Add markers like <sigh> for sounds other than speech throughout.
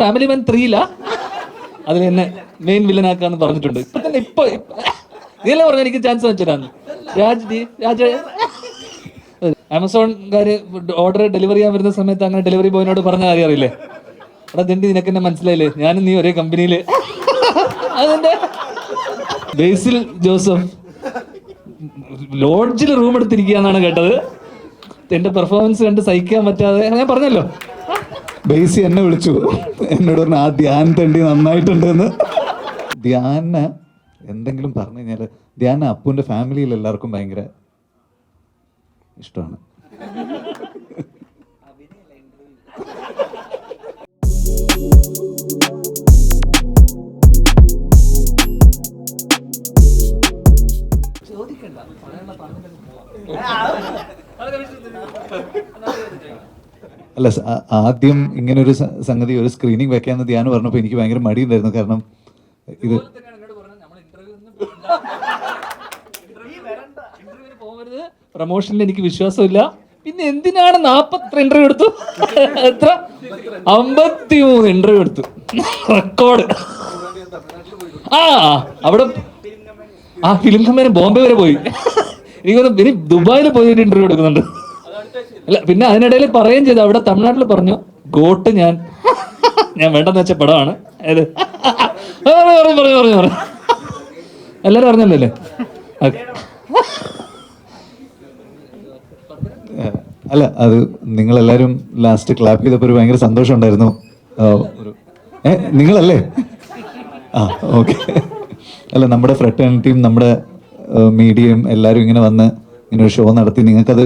Family മാൻ ത്രീല അതിൽ എന്നെ main വില്ലനാക്കാന്ന് പറഞ്ഞിട്ടുണ്ട്. ഇപ്പൊ തന്നെ ഇപ്പൊ നീല പറഞ്ഞ എനിക്ക് ചാൻസ് വെച്ചിട്ടാന്ന് രാജ് രാജ ആമസോൺകാര് ഓർഡർ ഡെലിവറി ചെയ്യാൻ വരുന്ന സമയത്ത് അങ്ങനെ ഡെലിവറി ബോയിനോട് പറഞ്ഞ കാര്യം അറിയില്ലേ? എടാ തിണ്ടി നിനക്ക് എന്നെ മനസ്സിലായില്ലേ? ഞാനും നീ ഒരേ കമ്പനിയിൽ അതിന്റെ ബേസിൽ ജോസഫ് ലോഡ്ജിൽ റൂം എടുത്തിരിക്കുകയെന്നാണ് കേട്ടത്. എന്റെ പെർഫോമൻസ് കണ്ട് സഹിക്കാൻ പറ്റാതെ ഞാൻ പറഞ്ഞല്ലോ. ബേസി എന്നെ വിളിച്ചു. എന്നോട് പറഞ്ഞു ആ ധ്യാൻ തണ്ടി നന്നായിട്ടുണ്ട് എന്ന് ധ്യാന എന്തെങ്കിലും പറഞ്ഞു കഴിഞ്ഞാൽ ധ്യാന അപ്പുവിന്റെ ഫാമിലിയിൽ എല്ലാവർക്കും ഭയങ്കര ഇഷ്ടമാണ്. അല്ല ആദ്യം ഇങ്ങനെ ഒരു സംഗതി ഒരു സ്ക്രീനിങ് വെക്കാന്ന് ധ്യാൻ പറഞ്ഞപ്പോൾ എനിക്ക് ഭയങ്കര മടിയുണ്ടായിരുന്നു. കാരണം ഇത് പ്രൊമോഷനിൽ എനിക്ക് വിശ്വാസമില്ല. പിന്നെ എന്തിനാണ് നാപ്പത്തി ഇന്റർവ്യൂ എടുത്തു? എത്ര? അമ്പത്തി മൂന്ന് ഇന്റർവ്യൂ എടുത്തു. റെക്കോർഡ് ആ അവിടെ ആ ഫിലിം കമ്പനി ബോംബെ വരെ പോയി. എനിക്ക് ഇനി ദുബായിൽ പോയിട്ട് ഇന്റർവ്യൂ എടുക്കുന്നുണ്ട്. അല്ല പിന്നെ അതിനിടയിൽ പറയുകയും ചെയ്തു. അവിടെ തമിഴ്നാട്ടിൽ പറഞ്ഞു ഗോട്ട് ഞാൻ ഞാൻ വേണ്ടെന്ന് വെച്ച പടമാണ്. ഏത്? പറഞ്ഞു പറഞ്ഞു പറഞ്ഞു എല്ലാരും അറിഞ്ഞല്ലോ അല്ലേ അത് നിങ്ങൾ നിങ്ങളെല്ലാവരും ലാസ്റ്റ് ക്ലാപ്പ് ചെയ്തപ്പോൾ ഒരു ഭയങ്കര സന്തോഷം ഉണ്ടായിരുന്നു. നിങ്ങളല്ലേ? ആ ഓക്കെ. അല്ല നമ്മുടെ ഫ്രട്ടേണിറ്റിയും നമ്മുടെ മീഡിയയും എല്ലാവരും ഇങ്ങനെ വന്ന് ഇങ്ങനെ ഒരു ഷോ നടത്തി. നിങ്ങൾക്കത്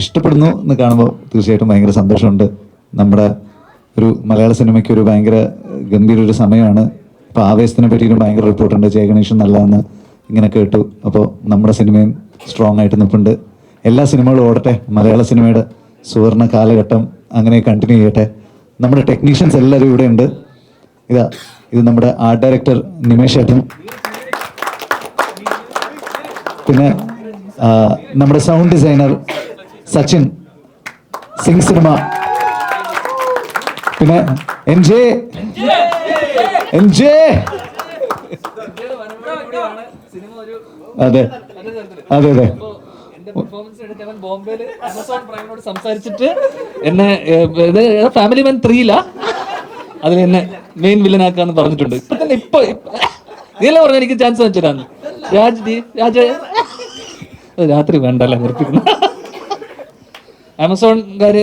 ഇഷ്ടപ്പെടുന്നു എന്ന് കാണുമ്പോൾ തീർച്ചയായിട്ടും ഭയങ്കര സന്തോഷമുണ്ട്. നമ്മുടെ ഒരു മലയാള സിനിമയ്ക്ക് ഒരു ഭയങ്കര ഗംഭീര ഒരു സമയമാണ്. അപ്പോൾ ആവേശത്തിനെ പറ്റിയിട്ടും ഭയങ്കര റിപ്പോർട്ടുണ്ട്. ജയഗണേഷൻ നല്ലതെന്ന് ഇങ്ങനെ കേട്ടു. അപ്പോൾ നമ്മുടെ സിനിമയും സ്ട്രോങ് ആയിട്ട് നിൽപ്പുണ്ട്. എല്ലാ സിനിമകളും ഓടട്ടെ. മലയാള സിനിമയുടെ സുവർണ കാലഘട്ടം അങ്ങനെ കണ്ടിന്യൂ ചെയ്യട്ടെ. നമ്മുടെ ടെക്നീഷ്യൻസ് എല്ലാവരും ഇവിടെ ഉണ്ട്. ഇതാ ഇത് നമ്മുടെ ആർട്ട് ഡയറക്ടർ നിമേഷ് ഏട്ടൻ. പിന്നെ നമ്മുടെ sound designer Sachin sync cinema. പിന്നെ എൻ ജെ. N J. അതെ. അതെ അതെ. സംസാരിച്ചിട്ട് എന്നെ ഫാമിലി മാൻ ത്രീല അതിൽ എന്നെ മെയിൻ വില്ലനാക്കാന്ന് പറഞ്ഞിട്ടുണ്ട്. ഇപ്പൊ തന്നെ ഇപ്പൊ നീയല്ലേ പറഞ്ഞ എനിക്ക് ചാൻസ് വെച്ചിട്ടാണ് രാജ് രാജ. രാത്രി വേണ്ടല്ലേ? നിർത്തിക്കുന്നു ആമസോൺകാര്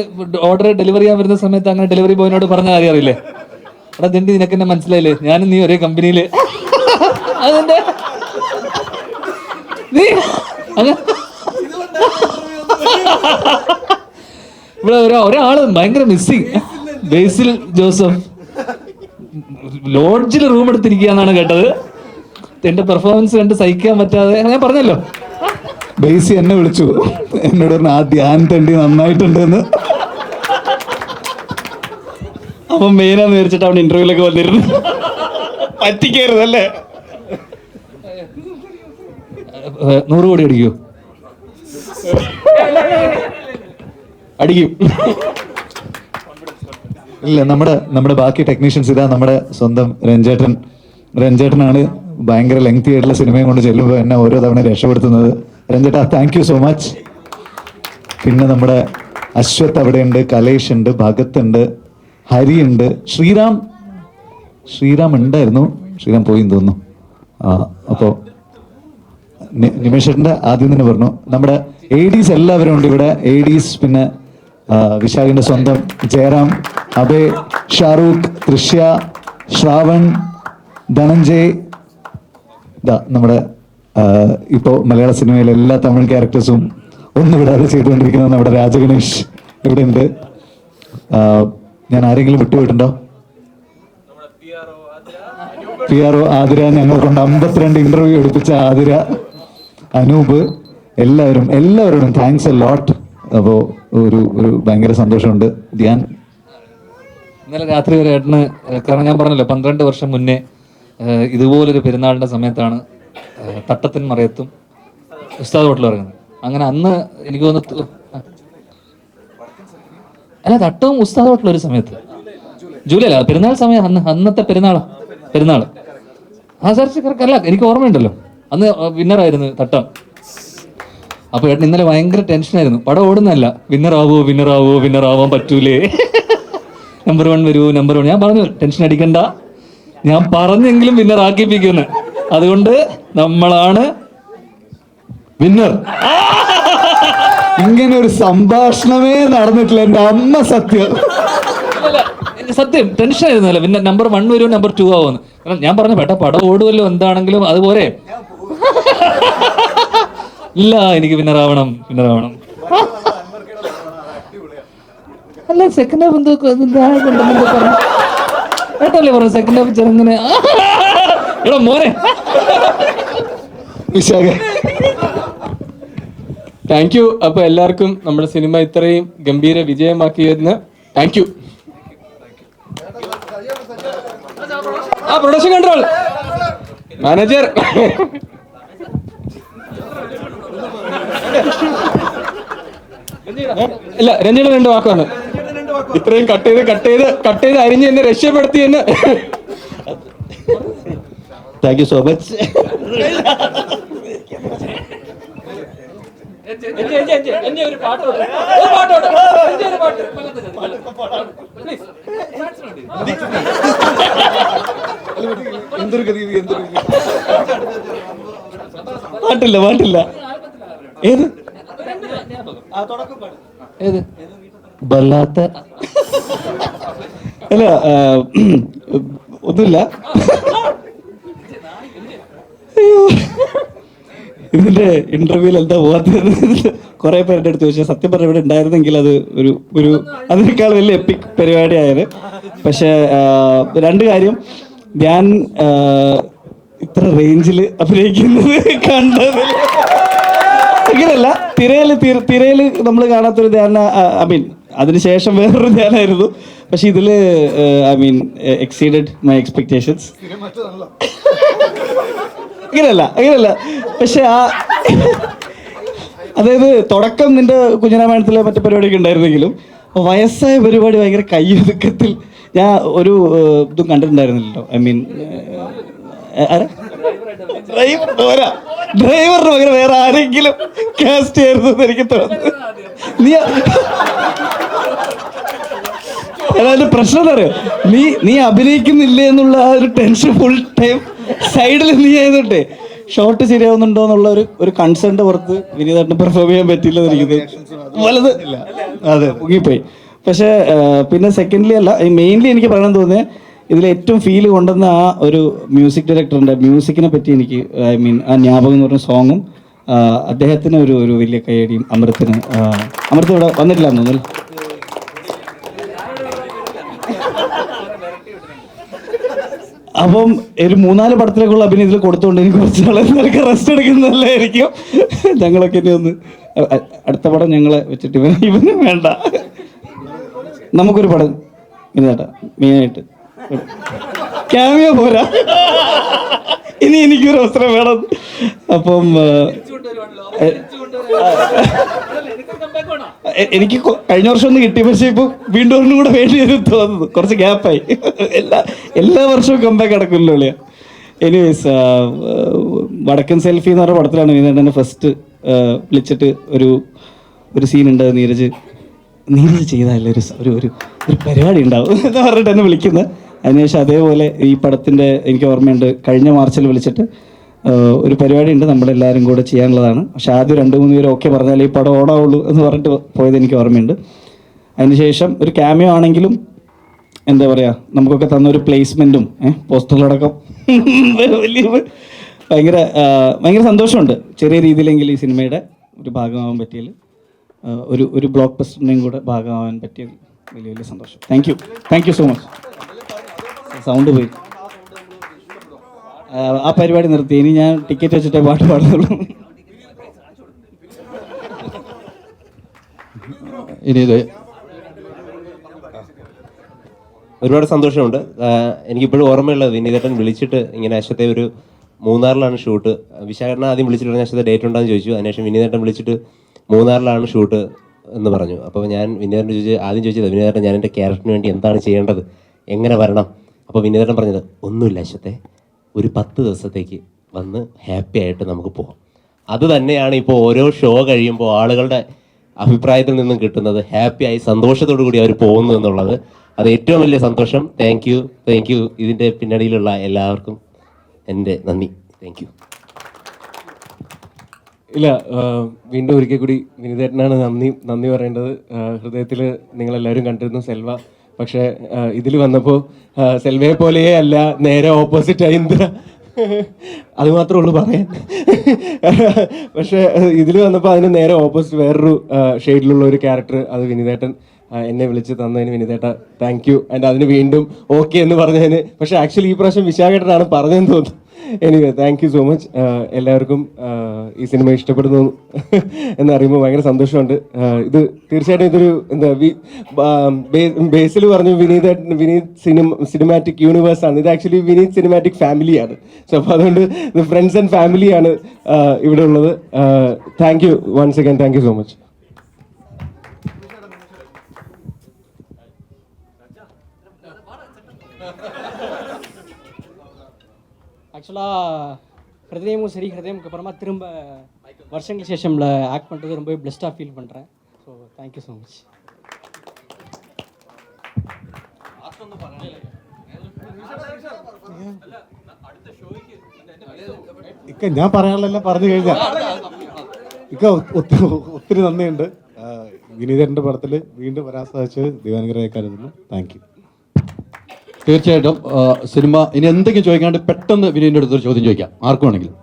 ഓർഡർ ഡെലിവറി ചെയ്യാൻ വരുന്ന സമയത്ത് അങ്ങനെ ഡെലിവറി ബോയിനോട് പറഞ്ഞ കാര്യം അറിയില്ലേ എടാ തിണ്ടി നിനക്ക് എന്നെ മനസ്സിലായില്ലേ? ഞാനും നീ ഒരേ കമ്പനിയിൽ അതിന്റെ നീ ഇവിടെ ഒരാൾ ഭയങ്കര മിസ്സിങ് ബേസിൽ ജോസഫ് ലോഡ്ജിൽ റൂം എടുത്തിരിക്കുക എന്നാണ് കേട്ടത്. എന്റെ പെർഫോമൻസ് കണ്ട് സഹിക്കാൻ പറ്റാതെ ഞാൻ പറഞ്ഞല്ലോ. ബേസി എന്നെ വിളിച്ചു. എന്നോട് പറഞ്ഞു ആ ധ്യാൻ തണ്ടി നന്നായിട്ടുണ്ട് എന്ന് അപ്പം മെയിനാന്ന് വിചാരിച്ചിട്ട് അവൻ ഇന്റർവ്യൂലൊക്കെ വന്നിരുന്നു. പറ്റിക്കരുതല്ലേ? നൂറ് കോടി അടിക്കോ? അടിക്കും. ഇല്ല നമ്മുടെ നമ്മുടെ ബാക്കി ടെക്നീഷ്യൻസ് ഇതാ നമ്മുടെ സ്വന്തം രഞ്ജേട്ടൻ. രഞ്ജേട്ടനാണ് ഭയങ്കര ലെങ്തി ആയിട്ടുള്ള സിനിമയും കൊണ്ട് ചെല്ലുമ്പോൾ എന്നെ ഓരോ തവണ രക്ഷപ്പെടുത്തുന്നത്. രഞ്ജേട്ടാ താങ്ക് യു സോ മച്ച് പിന്നെ നമ്മുടെ അശ്വത് അവിടെയുണ്ട് കലേഷ് ഉണ്ട് ഭഗത് ഉണ്ട് ഹരി ഉണ്ട് ശ്രീറാം ശ്രീറാം ഉണ്ടായിരുന്നു. ശ്രീറാം പോയി തോന്നുന്നു. ആ അപ്പോൾ നിമേഷേട്ടന്റെ ആദ്യം തന്നെ പറഞ്ഞു. നമ്മുടെ എ ഡീസ് എല്ലാവരും ഉണ്ട് ഇവിടെ. എ ഡീസ് പിന്നെ ആ, വിശാഖിന്റെ സ്വന്തം ജയറാം അബേ ഷാറൂഖ് തൃഷ്യ ശ്രാവൺ ധനഞ്ജയ്. നമ്മുടെ ഇപ്പോ മലയാള സിനിമയിലെ എല്ലാ തമിഴ് ക്യാരക്ടേഴ്സും ഒന്നും വിടാതെ നമ്മുടെ രാജഗണേഷ് ഇവിടെ ഉണ്ട് ഞാൻ ആരെങ്കിലും വിട്ടുപോയിട്ടുണ്ടോ? പി ആർ ഒ ആതിര ഞങ്ങൾ കൊണ്ട് അമ്പത്തിരണ്ട് ഇന്റർവ്യൂ എടുപ്പിച്ച ആതിര അനൂപ് എല്ലാവരും എല്ലാവരോടും താങ്ക്സ് എ ലോട്ട് അപ്പോൾ ഒരു ഒരു ഭയങ്കര സന്തോഷമുണ്ട്. ധ്യാൻ. ഇന്നലെ രാത്രി വരെ ഏട്ടന് കാരണം ഞാൻ പറഞ്ഞല്ലോ പന്ത്രണ്ട് വർഷം മുന്നേ ഇതുപോലൊരു പെരുന്നാളിന്റെ സമയത്താണ് തട്ടത്തിൻ മറയത്തും ഉസ്താദ് ഹോട്ടൽ ഇറങ്ങുന്നത് അങ്ങനെ അന്ന് എനിക്ക് തോന്നുന്നു. അല്ല തട്ടവും ഉസ്താദ് ഹോട്ടൽ ഒരു സമയത്ത്. ജൂലൈ അല്ല പെരുന്നാൾ സമയം അന്ന് അന്നത്തെ പെരുന്നാളാ? പെരുന്നാൾ ആ സാർ അല്ല എനിക്ക് ഓർമ്മയുണ്ടല്ലോ. അന്ന് വിന്നറായിരുന്നു തട്ടം. അപ്പൊ ഏട്ടൻ ഇന്നലെ ഭയങ്കര ടെൻഷനായിരുന്നു. പടം ഓടുന്നല്ല വിന്നറാവോ വിന്നറാവോ വിന്നറാവാൻ പറ്റൂലേ. <laughs> നമ്പർ വൺ വരൂ നമ്പർ വൺ ഞാൻ പറഞ്ഞു ടെൻഷൻ അടിക്കണ്ട. ഞാൻ പറഞ്ഞെങ്കിലും വിന്നർ ആക്കിപ്പിക്കുന്നു അതുകൊണ്ട് നമ്മളാണ് വിന്നർ. ഇങ്ങനെ ഒരു സംഭാഷണമേ നടന്നിട്ടില്ല. എന്റെ അമ്മ സത്യം. സത്യം. ടെൻഷൻ ആയിരുന്നല്ലോ. പിന്നെ നമ്പർ വൺ വരും നമ്പർ ടു ആവുമെന്ന് കാരണം ഞാൻ പറഞ്ഞു പെട്ട പടം ഓടുമല്ലോ എന്താണെങ്കിലും അതുപോലെ. ഇല്ല എനിക്ക് വിന്നറാവണം വിന്നറാവണം അല്ല സെക്കൻഡ് ഹാഫ് എന്തോ ഏട്ടല്ലേ പറഞ്ഞു സെക്കൻഡ് ഹാഫ് ചെറുങ്ങനെ. എടാ മോനെ. താങ്ക് യു അപ്പൊ എല്ലാവർക്കും നമ്മുടെ സിനിമ ഇത്രയും ഗംഭീര വിജയമാക്കിയതിന് താങ്ക് യു ആ പ്രൊഡക്ഷൻ കൺട്രോൾ മാനേജർ ഇല്ല രഞ്ജന രണ്ട് വാക്കാണ്. ഇത്രയും കട്ട് ചെയ്ത് കട്ട് ചെയ്ത് കട്ട് ചെയ്ത് അരിഞ്ഞ് എന്നെ രക്ഷപ്പെടുത്തി എന്ന്. താങ്ക് യു സോ മച്ച് പാട്ടില്ല പാട്ടില്ല. ഏത്? ഏത്? വല്ലാത്ത. അല്ല ഒന്നുമില്ല. ഇതിന്റെ ഇന്റർവ്യൂവിൽ എന്താ പോകാത്തത്? കുറെ പേരുടെ അടുത്ത് ചോദിച്ചാൽ സത്യം പറഞ്ഞ ഇവിടെ ഉണ്ടായിരുന്നെങ്കിൽ അത് ഒരു ഒരു അതിനേക്കാൾ വലിയ എപ്പിക് പരിപാടിയായത്. പക്ഷേ രണ്ട് കാര്യം. ഞാൻ ഇത്ര റേഞ്ചിൽ അഭിനയിക്കുന്നത് കണ്ടത്. അങ്ങനല്ല തിരയിൽ തിരയിൽ നമ്മൾ കാണാത്തൊരു ധ്യാന ഐ മീൻ അതിനുശേഷം വേറൊരു ധ്യാനായിരുന്നു. പക്ഷെ ഇതിൽ I mean exceeded my expectations അങ്ങനെയല്ല അങ്ങനെയല്ല പക്ഷെ ആ അതായത് തുടക്കം നിന്റെ കുഞ്ഞിരാമായണത്തിലെ മറ്റു പരിപാടിയൊക്കെ ഉണ്ടായിരുന്നെങ്കിലും വയസ്സായ പരിപാടി ഭയങ്കര കയ്യൊതുക്കത്തിൽ ഞാൻ ഒരു ഇതും കണ്ടിട്ടുണ്ടായിരുന്നില്ലല്ലോ. ഐ മീൻ ഡ്രൈവർ പോരാ. ഡ്രൈവറിന് പകരം വേറെ ആരെങ്കിലും കാസ്റ്റ് ചെയ്യരുത് എനിക്ക് തോന്നുന്നു. നീ അതായത് പ്രശ്നം എന്താ അറിയോ? നീ നീ അഭിനയിക്കുന്നില്ലേ എന്നുള്ള ആ ഒരു ടെൻഷൻ ഫുൾ ടൈം സൈഡിൽ നീ ആയതുകൊണ്ടേ ഷോട്ട് ശരിയാവുന്നുണ്ടോ എന്നുള്ള ഒരു ഒരു കൺസേണിന്റെ പുറത്ത് വിനീതേട്ടന് പെർഫോം ചെയ്യാൻ പറ്റില്ല എനിക്ക്. വലത് അതെ മുങ്ങിപ്പോയി. പക്ഷേ പിന്നെ സെക്കൻഡ്ലി അല്ല മെയിൻലി എനിക്ക് പറയണം തോന്നിയത് ഇതിൽ ഏറ്റവും ഫീൽ കൊണ്ടുവന്ന ആ ഒരു മ്യൂസിക് ഡയറക്ടറിന്റെ മ്യൂസിക്കിനെ പറ്റി എനിക്ക് ഐ മീൻ ആ ജ്ഞാപകം എന്ന് പറഞ്ഞ സോങ്ങും അദ്ദേഹത്തിന് ഒരു ഒരു വലിയ കൈയടിയും അമൃത്തിന് അമൃത് ഇവിടെ വന്നിട്ടില്ല തോന്നുന്നു അപ്പം ഒരു മൂന്നാൽ പടത്തിലേക്കുള്ള അഭിനയത്തിൽ കൊടുത്തുകൊണ്ട് എനിക്ക് കുറച്ച് നാളെ റെസ്റ്റ് എടുക്കുന്നതല്ലായിരിക്കും. ഞങ്ങളൊക്കെ ഇനി ഒന്ന് അടുത്ത പടം ഞങ്ങളെ വെച്ചിട്ട് ഇവന് വേണ്ട. നമുക്കൊരു പടം ഇന്നേട്ടാ മെയിനായിട്ട്. ക്യാമിയോ പോരാ. ഇനി എനിക്കൊരു അവസരം വേണം. അപ്പം എനിക്ക് കഴിഞ്ഞ വർഷം ഒന്ന് കിട്ടി. പക്ഷേ ഇപ്പൊ വീണ്ടും ഒന്നും കൂടെ വേണ്ടി വരും തോന്നുന്നു. കുറച്ച് ഗ്യാപ്പായി എല്ലാ എല്ലാ വർഷവും കമ്പാക്ക് നടക്കുമല്ലോ അളിയ എനിവേസ് വടക്കൻ സെൽഫി എന്ന് പറഞ്ഞ പടത്തിലാണ് വിനോദനെ ഫസ്റ്റ് വിളിച്ചിട്ട് ഒരു ഒരു സീൻ ഉണ്ട് നീരജ്. നീരജ് ചെയ്താലേ ഒരു ഒരു ഒരു ഒരു പരിപാടി ഉണ്ടാവും എന്ന് പറഞ്ഞിട്ട് എന്നെ വിളിക്കുന്നത് അതിനുശേഷം അതേപോലെ ഈ പടത്തിന്റെ എനിക്ക് ഓർമ്മയുണ്ട് കഴിഞ്ഞ മാർച്ചിൽ വിളിച്ചിട്ട് ഒരു പരിപാടി ഉണ്ട് നമ്മളെല്ലാവരും കൂടെ ചെയ്യാനുള്ളതാണ്. പക്ഷെ ആദ്യം രണ്ട് മൂന്ന് പേര് ഓക്കെ പറഞ്ഞാൽ ഈ പടം ഓടാവുള്ളൂ എന്ന് പറഞ്ഞിട്ട് പോയത് എനിക്ക് ഓർമ്മയുണ്ട്. അതിനുശേഷം ഒരു ക്യാമിയോ ആണെങ്കിലും എന്താ പറയുക നമുക്കൊക്കെ തന്ന ഒരു പ്ലേസ്മെന്റും പോസ്റ്ററിലടക്കം വലിയ ഭയങ്കര ഭയങ്കര സന്തോഷമുണ്ട്. ചെറിയ രീതിയിലെങ്കിലും ഈ സിനിമയുടെ ഒരു ഭാഗമാവാൻ പറ്റിയതിൽ ഒരു ഒരു ബ്ലോക്ക് ബസ്റ്ററിന്റെയും കൂടെ ഭാഗമാവാൻ പറ്റിയതിൽ വലിയ വലിയ സന്തോഷം. Thank you thank you so much sound പോയി. ആ, പരിപാടി നിർത്തി. ഇനി ഞാൻ ടിക്കറ്റ് വെച്ചിട്ടേ പാട്ട് പാടുന്നുള്ളൂ. ഇനി ഇത്. ഒരുപാട് സന്തോഷമുണ്ട്. എനിക്കിപ്പോഴും ഓർമ്മയുള്ളത് വിനീതേട്ടൻ വിളിച്ചിട്ട് ഇങ്ങനെ അശ്വത്തെ ഒരു മൂന്നാറിലാണ് ഷൂട്ട് വിശാഖരനെ ആദ്യം വിളിച്ചിട്ട് പറഞ്ഞ ഡേറ്റ് ഉണ്ടോയെന്ന് ചോദിച്ചു. അതിനുശേഷം വിനീതേട്ടൻ വിളിച്ചിട്ട് മൂന്നാറിലാണ് ഷൂട്ട് എന്ന് പറഞ്ഞു. അപ്പോൾ ഞാൻ വിനീതേട്ടൻ ചോദിച്ചു ആദ്യം ചോദിച്ചത് വിനീതേട്ടൻ ഞാൻ എന്റെ ക്യാരക്ടറിന് വേണ്ടി എന്താണ് ചെയ്യേണ്ടത്? എങ്ങനെ വരണം? അപ്പോൾ വിനീതേട്ടൻ പറഞ്ഞത് ഒന്നുമില്ല അശ്വത്തെ ഒരു പത്ത് ദിവസത്തേക്ക് വന്ന് ഹാപ്പി ആയിട്ട് നമുക്ക് പോകാം അത് തന്നെയാണ് ഇപ്പോൾ ഓരോ ഷോ കഴിയുമ്പോൾ ആളുകളുടെ അഭിപ്രായത്തിൽ നിന്നും കിട്ടുന്നത് ഹാപ്പിയായി സന്തോഷത്തോടു കൂടി അവർ പോകുന്നു എന്നുള്ളത്. അത് ഏറ്റവും വലിയ സന്തോഷം. താങ്ക് യു താങ്ക് യു ഇതിന്റെ പിന്നണിയിലുള്ള എല്ലാവർക്കും എന്റെ നന്ദി. താങ്ക് യു ഇല്ല വീണ്ടും ഒരിക്കൽ കൂടി വിനിതേട്ടനാണ് നന്ദി നന്ദി പറയേണ്ടത്. ഹൃദയത്തിൽ നിങ്ങളെല്ലാവരും കണ്ടിരുന്നു സെൽവ. പക്ഷേ ഇതിൽ വന്നപ്പോൾ സെൽവയെ പോലെയേ അല്ല നേരെ ഓപ്പോസിറ്റ് ഇന്ദ്ര. അത് മാത്രമേ ഉള്ളൂ പറയാൻ. പക്ഷേ ഇതിൽ വന്നപ്പോൾ അതിന് നേരെ ഓപ്പോസിറ്റ് വേറൊരു ഷെയ്ഡിലുള്ള ഒരു ക്യാരക്ടർ അത് വിനിതേട്ടൻ എന്നെ വിളിച്ച് തന്നതിന് വിനിതേട്ട താങ്ക് യു ആൻഡ് അതിന് വീണ്ടും ഓക്കെ എന്ന് പറഞ്ഞതിന് പക്ഷേ ആക്ച്വലി ഈ പ്രാവശ്യം വിശാഖേട്ടനാണ് പറഞ്ഞതെന്ന് തോന്നുന്നു. Anyway thank you so much എല്ലാവർക്കും ഈ സിനിമ ഇഷ്ടപ്പെടുന്നു എന്നറിയുമ്പോൾ ഭയങ്കര സന്തോഷമുണ്ട്. ഇത് തീർച്ചയായിട്ടും ഇതൊരു എന്താ ബേസിൽ പറഞ്ഞു Vineeth Vineeth cinema cinematic universe ആണ്. ഇത് ആക്ച്വലി വിനീത് സിനിമാറ്റിക് ഫാമിലിയാണ് സോ അപ്പോൾ അതുകൊണ്ട് ഫ്രണ്ട്സ് ആൻഡ് ഫാമിലിയാണ് ഇവിടെ ഉള്ളത്. Thank you once again thank you so much ஆக்சுவலாக ஹிருதயமும் சரி ஹிருதயமுக்கு அப்புறமா திரும்ப வருஷங்கள் சேஷமில் ஆக்ட் பண்ணுறது ரொம்பவே பெஸ்ட்டாக ஃபீல் பண்ணுறேன் ஸோ தேங்க்யூ ஸோ மச் ഇക്ക ഞാൻ പറയാനുള്ളതെല്ലാം പറഞ്ഞു കഴിഞ്ഞാൽ ഇക്ക ഒത്തിരി ഒത്തിരി നന്ദിയുണ്ട് ആ, വിനീതന്റെ പടത്തിൽ വീണ്ടും വരാൻ സാധിച്ചത് ദൈവാനുഗ്രഹമായി കരുതുന്നു താങ്ക് യു തീർച്ചയായിട്ടും സിനിമ ഇനി എന്തെങ്കിലും ചോദിക്കാണ്ട് പെട്ടെന്ന് വിനീന്റെ അടുത്തൊരു ചോദ്യം ചോദിക്കാം. ആർക്കും ആണെങ്കിലും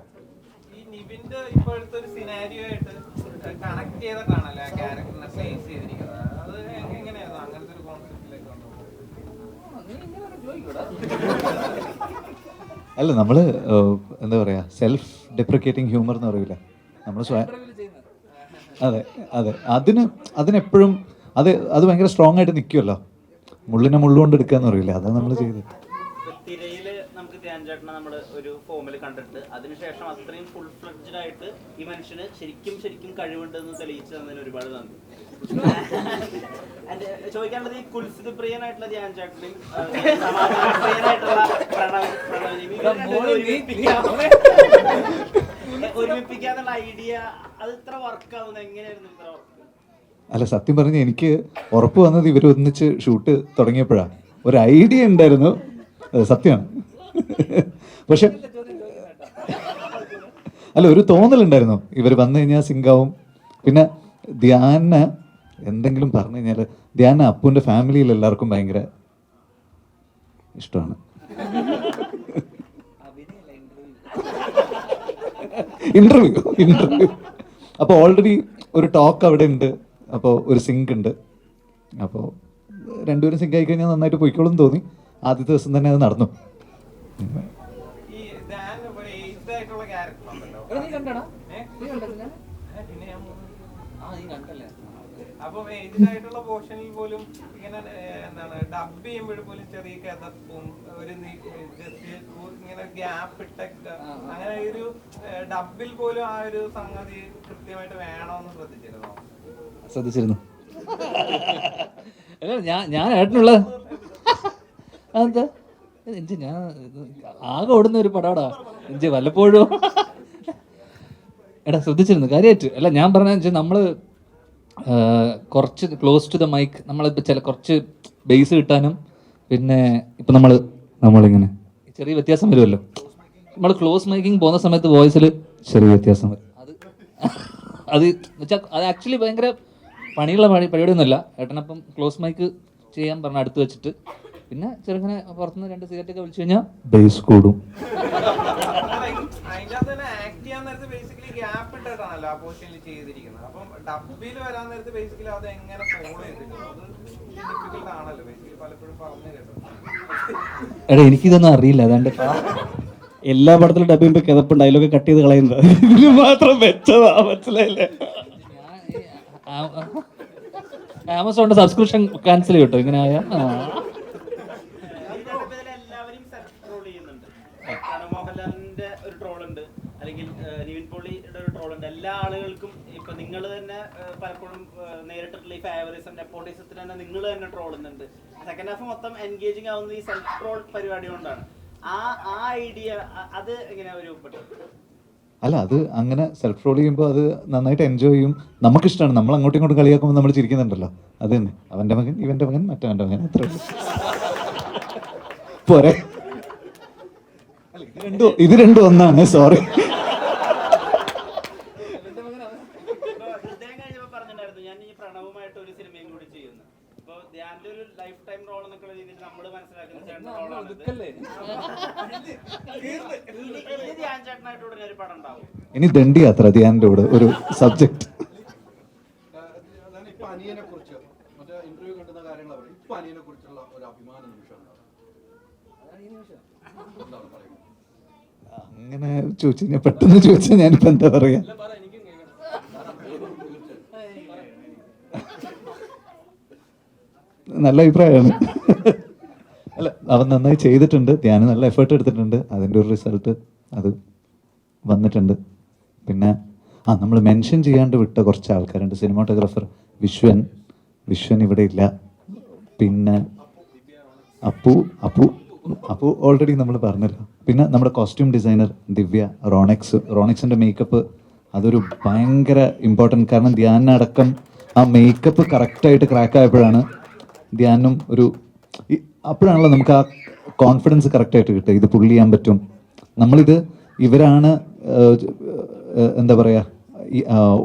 ഈ നിവിന്റെ ഇപ്പോഴത്തെ ഒരു സിനാരിയോ ആയിട്ട് കണക്ട് ചെയ്തിട്ടാണല്ലോ ആ ക്യാരക്ടറിനെ പ്ലേസ് ചെയ്തിരിക്കുന്നത്? അത് എ- അങ്ങനത്തെ ഒരു കോൺസെപ്റ്റിലേക്ക് അല്ല നമ്മൾ എന്താ പറയാ സെൽഫ് ഡെപ്രിക്കേറ്റിംഗ് ഹ്യൂമർ എന്ന് പറയൂല? നമ്മൾ സ്വയം അതെ അതെ. അതിന് അതിനെപ്പോഴും അത് അത് ഭയങ്കര സ്ട്രോങ് ആയിട്ട് നിൽക്കുമല്ലോ മുള്ളിനെ മുള്ളുകൊണ്ട് എടുക്കുക എന്ന് പറയില്ല അതാ നമ്മൾ ചെയ്തത്. തിരയിൽ നമുക്ക് ധ്യാൻ ചേട്ടനെ നമ്മൾ ഒരു ഫോമിൽ കണ്ടിട്ട് അതിനുശേഷം അത്രയും ഫുൾ ഫ്ലഡ്ജഡ് ആയിട്ട് ഈ മനുഷ്യന് ശരിക്കും ശരിക്കും കഴിവുണ്ടെന്ന് തെളിയിച്ചു തന്നതിന് ഒരുപാട് നന്ദി. And, ചോദിക്കാനുള്ളത് ഈ കുൽസിത് പ്രിയനായിട്ടുള്ള ധ്യാൻ ചേട്ടനെയും സമാധാന പ്രിയനായിട്ടുള്ള പ്രണവ് പ്രണവിനെയും ഇവരെ രണ്ടുപേരെയും ഒരുമിപ്പിക്കാൻ- ഒരുമിപ്പിക്കാന്നുള്ള ഐഡിയ അത് ഇത്ര വർക്ക് ആവുന്നത് എങ്ങനെയായിരുന്നു ഇത്ര വർക്ക് അല്ല സത്യം പറഞ്ഞ് എനിക്ക് ഉറപ്പ് വന്നത് ഇവർ ഒന്നിച്ച് ഷൂട്ട് തുടങ്ങിയപ്പോഴാണ്. ഒരു ഐഡിയ ഉണ്ടായിരുന്നു. സത്യമാണ്. പക്ഷെ അല്ല ഒരു തോന്നലുണ്ടായിരുന്നു. ഇവർ വന്നു കഴിഞ്ഞാൽ സിങ്കാവും. പിന്നെ ധ്യാന എന്തെങ്കിലും പറഞ്ഞു കഴിഞ്ഞാൽ ധ്യാന അപ്പുവിന്റെ ഫാമിലിയിൽ എല്ലാവർക്കും ഭയങ്കര ഇഷ്ടമാണ്. ഇന്റർവ്യൂ ഇന്റർവ്യൂ അപ്പോൾ ഓൾറെഡി ഒരു ടോക്ക് അവിടെ ഉണ്ട്. അപ്പോൾ ഒരു സിങ്ക് ഉണ്ട്. അപ്പോൾ രണ്ടുപേരും സിങ്ക് ആയി കഴിഞ്ഞാൽ നന്നായിട്ട് പോയിക്കോളും എന്ന് തോന്നി. ആദ്യത്തെ ദിവസം തന്നെ അത് നടന്നു. അപ്പം പോർഷനിൽ പോലും ഇങ്ങനെ എന്താണ് ഡബ് ചെയ്യുമ്പോൾ പോലും ചെറിയ കഥപ്പും ഒരു ഇങ്ങനെ ഗ്യാപ്പ് ഇട്ടൊക്കെ അങ്ങനെ ഒരു ഡബിൽ പോലും ആ ഒരു സംഗതി കൃത്യമായിട്ട് വേണമെന്ന് ശ്രദ്ധിച്ചിരുന്നോ? ശ്രദ്ധിച്ചിരുന്നു. <laughs> ഞാൻ ഞാൻ ഏട്ടനുള്ള അതെന്താ എഞ്ചി ഞാൻ ആകെ ഓടുന്ന ഒരു പടാടാ എഞ്ചി വല്ലപ്പോഴും. എടാ ശ്രദ്ധിച്ചിരുന്നു കാര്യമായിട്ട് അല്ല ഞാൻ പറഞ്ഞ വെച്ചാൽ നമ്മൾ കുറച്ച് ക്ലോസ് ടു ദ മൈക്ക് നമ്മളിപ്പോൾ ചില കുറച്ച് ബേസ് കിട്ടാനും പിന്നെ ഇപ്പം നമ്മൾ നമ്മളിങ്ങനെ ചെറിയ വ്യത്യാസം വരുമല്ലോ. നമ്മൾ ക്ലോസ് മൈക്കിങ് പോകുന്ന സമയത്ത് വോയിസിൽ ചെറിയ വ്യത്യാസം വരും. അത് അത് വെച്ചാൽ അത് ആക്ച്വലി ഭയങ്കര പണിയുള്ള പണി പരിപാടിയൊന്നുമല്ല. ഏട്ടനപ്പം ക്ലോസ് മൈക്ക് ചെയ്യാൻ പറഞ്ഞ അടുത്ത് വെച്ചിട്ട്. പിന്നെ ചെറുങ്ങനെ പുറത്തുനിന്ന് രണ്ട് സിഗരറ്റ് ഒക്കെ വിളിച്ചു കഴിഞ്ഞാൽ ബേസ് കൂടും. എടാ എനിക്കിതൊന്നും അറിയില്ല. അതാണ്ട് എല്ലാ പടത്തിലും ഡബ് ചെയ്യുമ്പോൾ കിതപ്പുണ്ട് അതിലൊക്കെ കട്ട് ചെയ്ത് കളയുന്നത്. ഇതിന് മാത്രം വെച്ചതാ. മനസ്സിലായില്ലേ? ആമസോണിന്റെ സബ്സ്ക്രിപ്ഷൻ ക്യാൻസൽ ചെയ്യട്ടോ ഇങ്ങനെ ആയാ? മോഹൻലാലിന്റെ ഒരു ട്രോൾ ഉണ്ട് അല്ലെങ്കിൽ നിവിൻ പോളിയുടെ ഒരു ട്രോൾ ഉണ്ട്. എല്ലാ ആളുകൾക്കും ഇപ്പൊ നിങ്ങൾ തന്നെ പലപ്പോഴും നേരിട്ടിട്ടുള്ള ഈ ഫേവറിസം നെപ്പോട്ടിസത്തിന് തന്നെ നിങ്ങൾ തന്നെ ട്രോളുന്നുണ്ട് സെക്കൻഡ് ഹാഫ് മൊത്തം എൻഗേജിങ് ആവുന്നത് ഈ സെൽഫ് ട്രോൾ പരിപാടി കൊണ്ടാണ്. ആ ആ ഐഡിയ അത് എങ്ങനെയാ ഒരു അല്ല അത് അങ്ങനെ സെൽഫ് റോൾ ചെയ്യുമ്പോൾ അത് നന്നായിട്ട് എൻജോയ് ചെയ്യും. നമുക്കിഷ്ടമാണ് നമ്മൾ അങ്ങോട്ടും ഇങ്ങോട്ടും കളിയാക്കുമ്പോൾ നമ്മൾ ചിരിക്കുന്നുണ്ടല്ലോ. അത് തന്നെ. അവന്റെ മകൻ ഇവന്റെ മകൻ മറ്റവന്റെ മകൻ. അത്ര പോരെ. ഇത് രണ്ടും ഇത് രണ്ടും ഒന്നാണ്. സോറി ഹൃദയം കഴിഞ്ഞപ്പോ പറഞ്ഞിട്ടുണ്ടായിരുന്നു ഞാൻ ഈ പ്രണവുമായിട്ട് ഒരു സിനിമയും കൂടി ചെയ്യുന്നു അപ്പൊ ധ്യാന്റെ ഒരു ലൈഫ് ടൈം റോൾ എന്നൊക്കെ രീതിയിൽ നമ്മൾ മനസ്സിലാക്കുന്ന ചേട്ടൻ റോളാണ് ഇനി ദണ്ഡി യാത്ര ധ്യാനിന്റെ കൂടെ ഒരു സബ്ജക്ട് ഇപ്പൊ അനിയനെ കുറിച്ച്. മറ്റേ ഇന്റർവ്യൂ കണ്ടുന്ന കാര്യങ്ങൾ ഇപ്പൊ അനിയനെ കുറിച്ചുള്ള ഒരു അഭിമാന നിമിഷം അങ്ങനെ ചോദിച്ചു കഴിഞ്ഞാൽ പെട്ടെന്ന് ചോദിച്ചാൽ ഞാനിപ്പോ എന്താ പറയാ? നല്ല അഭിപ്രായമാണ് അല്ല അവൻ നന്നായി ചെയ്തിട്ടുണ്ട്. ധ്യാനം നല്ല എഫേർട്ട് എടുത്തിട്ടുണ്ട്. അതിന്റെ ഒരു റിസൾട്ട് അത് വന്നിട്ടുണ്ട്. പിന്നെ ആ നമ്മൾ മെൻഷൻ ചെയ്യാണ്ട് വിട്ട കുറച്ച് ആൾക്കാരുണ്ട്. സിനിമാട്ടോഗ്രാഫർ വിശ്വൻ. വിശ്വൻ ഇവിടെ ഇല്ല. പിന്നെ അപ്പു അപ്പു അപ്പു ഓൾറെഡി നമ്മൾ പറഞ്ഞല്ലോ. പിന്നെ നമ്മുടെ കോസ്റ്റ്യൂം ഡിസൈനർ ദിവ്യ റോണെക്സ് റോണെക്സിന്റെ മേക്കപ്പ് അതൊരു ഭയങ്കര ഇമ്പോർട്ടന്റ് കാരണം ധ്യാനടക്കം ആ മേക്കപ്പ് കറക്റ്റായിട്ട് ക്രാക്ക് ആയപ്പോഴാണ് ധ്യാനും ഒരു അപ്പോഴാണല്ലോ നമുക്ക് ആ കോൺഫിഡൻസ് കറക്റ്റായിട്ട് കിട്ടുക. ഇത് പുള്ളി ചെയ്യാൻ പറ്റും. നമ്മളിത് ഇവരാണ് എന്താ പറയുക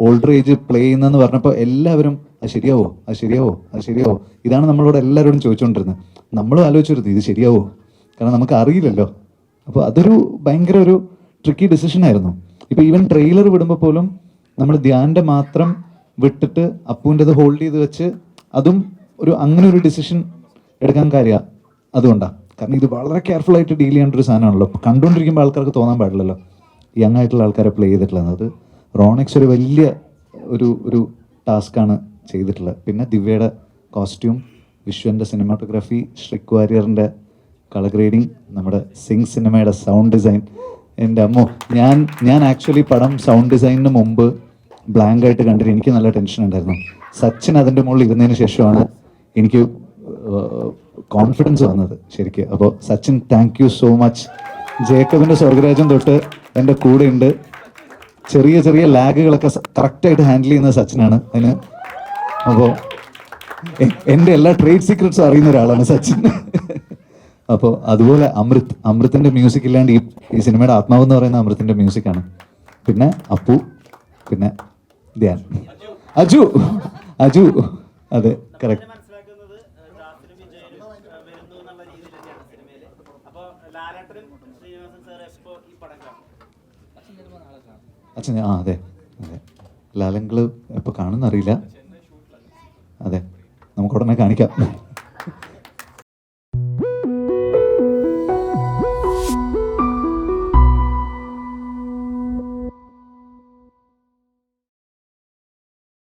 ഓൾഡർ ഏജ് പ്ലേ ചെയ്യുന്നതെന്ന് പറഞ്ഞപ്പോൾ എല്ലാവരും അത് ശരിയാവോ? അത് ശരിയാവോ? അത് ശരിയാവോ? ഇതാണ് നമ്മളോട് എല്ലാവരോടും ചോദിച്ചുകൊണ്ടിരുന്നത്. നമ്മളും ആലോചിച്ചിരുന്നു ഇത് ശരിയാവോ? കാരണം നമുക്ക് അറിയില്ലല്ലോ. അപ്പോൾ അതൊരു ഭയങ്കര ഒരു ട്രിക്കി ഡിസിഷൻ ആയിരുന്നു. ഇപ്പോൾ ഈവൻ ട്രെയിലർ വിടുമ്പോൾ പോലും നമ്മൾ ധ്യാന്റെ മാത്രം വിട്ടിട്ട് അപ്പുവിന്റെത് ഹോൾഡ് ചെയ്ത് വെച്ച് അതും ഒരു അങ്ങനെ ഒരു ഡിസിഷൻ എടുക്കാൻ കാര്യം അതുകൊണ്ടാണ് കാരണം ഇത് വളരെ കെയർഫുൾ ആയിട്ട് ഡീൽ ചെയ്യേണ്ട ഒരു സാധനമാണല്ലോ. കണ്ടുകൊണ്ടിരിക്കുമ്പോൾ ആൾക്കാർക്ക് തോന്നാൻ പാടില്ലല്ലോ. യങ് ആയിട്ടുള്ള ആൾക്കാരെ പ്ലേ ചെയ്തിട്ടുള്ളത്. അത് റോണിക്സ് ഒരു വലിയ ഒരു ഒരു ടാസ്ക്കാണ് ചെയ്തിട്ടുള്ളത്. പിന്നെ ദിവ്യയുടെ കോസ്റ്റ്യൂം വിശ്വന്റെ സിനിമാറ്റോഗ്രാഫി ഷ്രിക് വാരിയറിന്റെ കളർ ഗ്രേഡിങ് നമ്മുടെ സിംഗ് സിനിമയുടെ സൗണ്ട് ഡിസൈൻ എന്റെ അമ്മോ ഞാൻ ഞാൻ ആക്ച്വലി പടം സൗണ്ട് ഡിസൈനിന് മുമ്പ് ബ്ലാങ്ക് ആയിട്ട് കണ്ടിട്ട് എനിക്ക് നല്ല ടെൻഷൻ ഉണ്ടായിരുന്നു. സച്ചിൻ അതിന്റെ മുകളിൽ ഇരുന്നതിന് ശേഷമാണ് എനിക്ക് കോൺഫിഡൻസ് വന്നത് ശരിക്കും. അപ്പോൾ Sachin thank you so much ജേക്കബിന്റെ സ്വർഗരാജൻ തൊട്ട് എന്റെ ഉണ്ട്. ചെറിയ ചെറിയ ലാഗുകളൊക്കെ കറക്റ്റായിട്ട് ഹാൻഡിൽ ചെയ്യുന്ന സച്ചിനാണ് അതിന്. അപ്പോൾ എന്റെ എല്ലാ ട്രേഡ് സീക്രട്സും അറിയുന്ന ഒരാളാണ് സച്ചിൻ. അപ്പോൾ അതുപോലെ അമൃത് അമൃത്തിന്റെ മ്യൂസിക് ഇല്ലാണ്ട് ഈ ഈ സിനിമയുടെ ആത്മാവ് എന്ന് പറയുന്ന അമൃത്തിന്റെ മ്യൂസിക്കാണ് പിന്നെ അപ്പു പിന്നെ ധ്യാൻ. അജു അജു അതെ കറക്റ്റ് മനസ്സിലാക്കുന്നത് ഏഹ്, ജാസിനും വിജയനും ഏഹ്, വരുന്നു എന്നുള്ള രീതിയിൽ തന്നെയാണ് സിനിമയിൽ അപ്പൊ ലാലേട്ടനും ശ്രീനിവാസൻ സാർ എപ്പോ ഈ പടം കാണും അച്ഛൻ ആ അതെ അതെ. ലാലങ്കൾ ഇപ്പോൾ കാണുന്നറിയില്ല. അതെ നമുക്ക് ഉടനെ കാണിക്കാം.